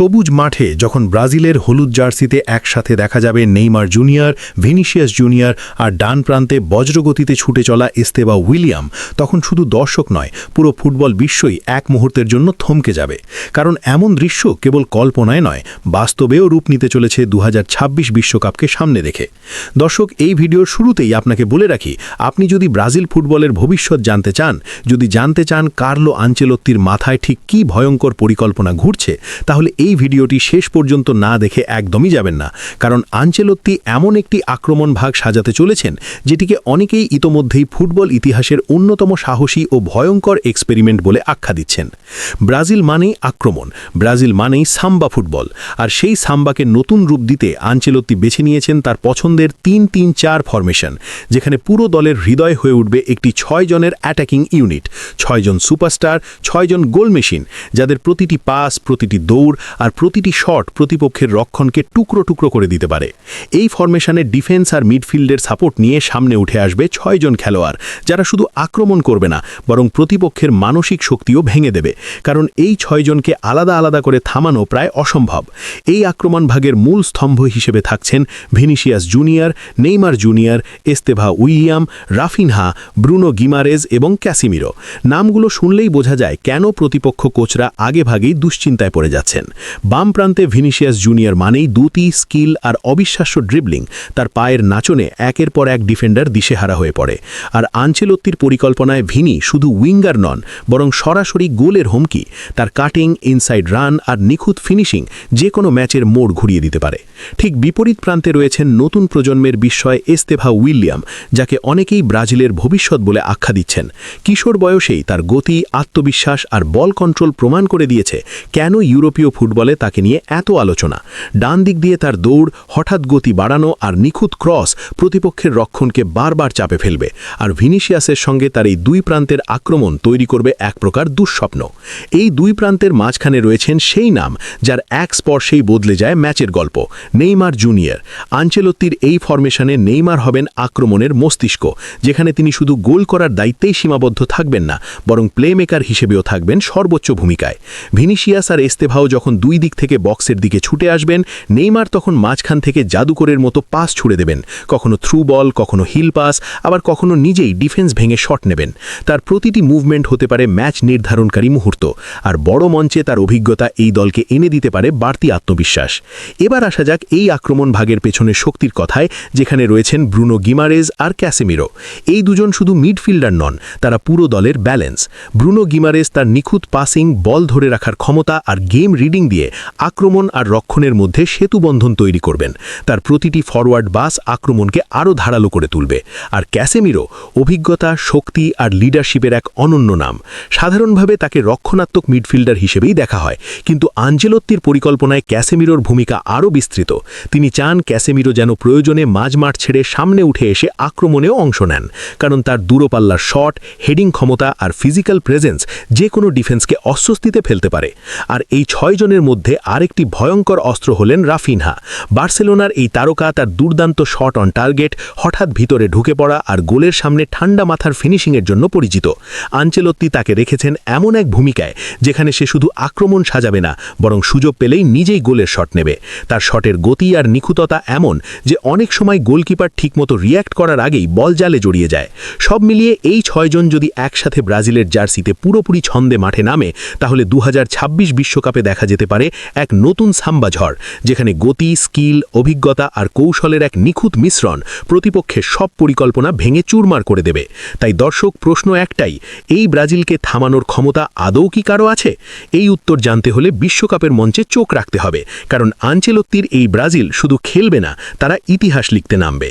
সবুজ মাঠে যখন ব্রাজিলের হলুদ জার্সিতে একসাথে দেখা যাবে নেইমার জুনিয়র, ভিনিসিয়াস জুনিয়র আর ডান প্রান্তে বজ্রগতিতে ছুটে চলা এস্তেবা উইলিয়াম, তখন শুধু দর্শক নয়, পুরো ফুটবল বিশ্বই এক মুহূর্তের জন্য থমকে যাবে। কারণ এমন দৃশ্য কেবল কল্পনায় নয়, বাস্তবেও রূপ নিতে চলেছে দু বিশ্বকাপকে সামনে দেখে দর্শক, এই ভিডিওর শুরুতেই আপনাকে বলে রাখি, আপনি যদি ব্রাজিল ফুটবলের ভবিষ্যৎ জানতে চান, যদি জানতে চান কার্লো আঞ্চেলত্তির মাথায় ঠিক কী ভয়ঙ্কর পরিকল্পনা ঘুরছে, তাহলে এই ভিডিওটি শেষ পর্যন্ত না দেখে একদমই যাবেন না, কারণ আঞ্চেলত্তি এমন একটি আক্রমণ ভাগ সাজাতে চলেছেন, যেটিকে অনেকেই ইতোমধ্যেই ফুটবল ইতিহাসের অন্যতম সাহসী ও ভয়ঙ্কর এক্সপেরিমেন্ট বলে আখ্যা দিচ্ছেন। ব্রাজিল মানেই আক্রমণ, ব্রাজিল মানেই সাম্বা ফুটবল, আর সেই সাম্বাকে নতুন রূপ দিতে আঞ্চেলত্তি বেছে নিয়েছেন তার পছন্দের তিন তিন চার ফরমেশন, যেখানে পুরো দলের হৃদয় হয়ে উঠবে একটি ছয় জনের অ্যাটাকিং ইউনিট ছয়জন সুপারস্টার ছয়জন গোল মেশিন যাদের প্রতিটি পাস, প্রতিটি দৌড় আর প্রতিটি শট প্রতিপক্ষের রক্ষণকে টুকরো টুকরো করে দিতে পারে। এই ফরমেশনের ডিফেন্স আর মিডফিল্ডের সাপোর্ট নিয়ে সামনে উঠে আসবে ছয়জন খেলোয়াড়, যারা শুধু আক্রমণ করবে না, বরং প্রতিপক্ষের মানসিক শক্তিও ভেঙে দেবে। কারণ এই ছয়জনকে আলাদা আলাদা করে থামানো প্রায় অসম্ভব। এই আক্রমণ ভাগের মূল স্তম্ভ হিসেবে থাকছেন Vinicius junior, Neymar junior, Estevao William, Raphinha, Bruno Guimaraes এবং ক্যাসিমিরো। নামগুলো শুনলেই বোঝা যায় কেন প্রতিপক্ষ কোচরা আগেভাগেই দুশ্চিন্তায় পড়ে যাচ্ছেন। বাম প্রান্তে ভিনিসিয়াস জুনিয়র মানেই দুটি স্কিল আর অবিশ্বাস্য ড্রিবলিং তার পায়ের নাচনে একের পর এক ডিফেন্ডার দিশেহারা হয়ে পড়ে। আর আঞ্চেলত্তির পরিকল্পনায় ভিনি শুধু উইঙ্গার নন, বরং সরাসরি গোলের হুমকি, তার কাটিং, ইনসাইড রান আর নিখুঁত ফিনিশিং যে কোনো ম্যাচের মোড় ঘুরিয়ে দিতে পারে। ঠিক বিপরীত প্রান্তে রয়েছেন নতুন প্রজন্মের বিস্ময় এস্তেভা উইলিয়াম, যাকে অনেকেই ব্রাজিলের ভবিষ্যৎ বলে আখ্যা দিচ্ছেন। কিশোর বয়সেই তার গতি, আত্মবিশ্বাস আর বল কন্ট্রোল প্রমাণ করে দিয়েছে কেন ইউরোপীয় ফুটবলে তাকে নিয়ে এত আলোচনা। ডান দিক দিয়ে তার দৌড়, হঠাৎ গতি বাড়ানো আর নিখুঁত ক্রস প্রতিপক্ষের রক্ষণকে বারবার চাপে ফেলবে। আর ভিনিসিয়াসের সঙ্গে তার এই দুই প্রান্তের আক্রমণ তৈরি করবে এক প্রকার দুঃস্বপ্ন। এই দুই প্রান্তের মাঝখানে রয়েছেন সেই নাম, যার এক স্পর্শেই বদলে যায় ম্যাচের গল্প, নেইমার জুনিয়র। আঞ্চেলত্তির এই ফরমেশনে নেইমার হবেন আক্রমণের মস্তিষ্ক, যেখানে তিনি শুধু গোল করার দায়িত্বেই সীমাবদ্ধ থাকবেন না, বরং প্লেমেকার হিসেবেও থাকবেন সর্বোচ্চ ভূমিকায়। ভিনিসিয়াস আর এস্তেভাও যখন দুই দিক থেকে বক্সের দিকে ছুটে আসবেন, নেইমার তখন মাঝখান থেকে জাদুকরের মতো পাস ছুড়ে দেবেন। কখনো থ্রু বল কখনো হিল পাস আবার কখনো নিজেই ডিফেন্স ভেঙে শট নেবেন। তার প্রতিটি মুভমেন্ট হতে পারে ম্যাচ নির্ধারণকারী মুহূর্ত, আর বড় মঞ্চে তার অভিজ্ঞতা এই দলকে এনে দিতে পারে বাড়তি আত্মবিশ্বাস। এবার আসা যাক এই আক্রমণ ভাগের পেছনে শক্তির কথায়, যেখানে রয়েছেন ব্রুনো গিমারেজ আর ক্যাসেমিরো। এই দুজন শুধু মিডফিল্ডার নন, তারা পুরো দলের ব্যালেন্স ব্রুনো গিমারেজ তার নিখুঁত পাসিং বল ধরে রাখার ক্ষমতা আর গেম রিডিং দিয়ে আক্রমণ আর রক্ষণের মধ্যে সেতুবন্ধন তৈরি করবেন। তার প্রতিটি ফরওয়ার্ড বাস আক্রমণকে আরও ধারালো করে তুলবে। আর ক্যাসেমিরো অভিজ্ঞতা, শক্তি আর লিডারশিপের এক অনন্য নাম। সাধারণভাবে তাকে রক্ষণাত্মক মিডফিল্ডার হিসেবেই দেখা হয়। কিন্তু আঞ্জেলত্তির পরিকল্পনায় ক্যাসেমিরোর ভূমিকা আরও বিস্তৃত। তিনি চান ক্যাসেমিরো যেন প্রয়োজনে মাঝমাঠ ছেড়ে সামনে উঠে এসে আক্রমণেও অংশ নেন। কারণ তার দূরপাল্লার শট হেডিং ক্ষমতা আর ফিজিক্যাল প্রেজেন্স যে কোনো ডিফেন্সকে অস্বস্তিতে ফেলতে পারে। আর এই ছয়জনের মধ্যে আরেকটি ভয়ঙ্কর অস্ত্র হলেন রাফিনহা। বার্সেলোনার এই তারকা তার দুর্দান্ত শট অন টার্গেট, হঠাৎ ভিতরে ঢুকে পড়া আর গোলের সামনে ঠান্ডা মাথার ফিনিশিংয়ের জন্য পরিচিত। আঞ্চেলত্তি তাকে রেখেছেন এমন এক ভূমিকায়, যেখানে সে শুধু আক্রমণ সাজাবে না, বরং সুযোগ পেলেই নিজেই গোলের শট নেবে। তার শটের গতি আর নিখুততা এমন যে অনেক সময় গোলকিপার ঠিকমতো রিয়্যাক্ট করার আগেই বল জালে জড়িয়ে যায়। সব মিলিয়ে এই ছয়জন যদি একসাথে ব্রাজিলের জার্সিতে পুরোপুরি ছন্দে মাঠে নামে, তাহলে দু বিশ্বকাপে দেখা যেতে পারে এক নতুন সাম্বা ঝড়, যেখানে গতি, স্কিল, অভিজ্ঞতা আর কৌশলের এক নিখুঁত মিশ্রণ প্রতিপক্ষের সব পরিকল্পনা ভেঙে চুরমার করে দেবে। তাই দর্শক, প্রশ্ন একটাই, এই ব্রাজিলকে থামানোর ক্ষমতা আদৌ কি কারও আছে? এই উত্তর জানতে হলে বিশ্বকাপের মঞ্চে চোখ রাখতে হবে, কারণ আঞ্চেলত্তির এই ব্রাজিল শুধু খেলবে না, তারা ইতিহাস লিখতে নামবে।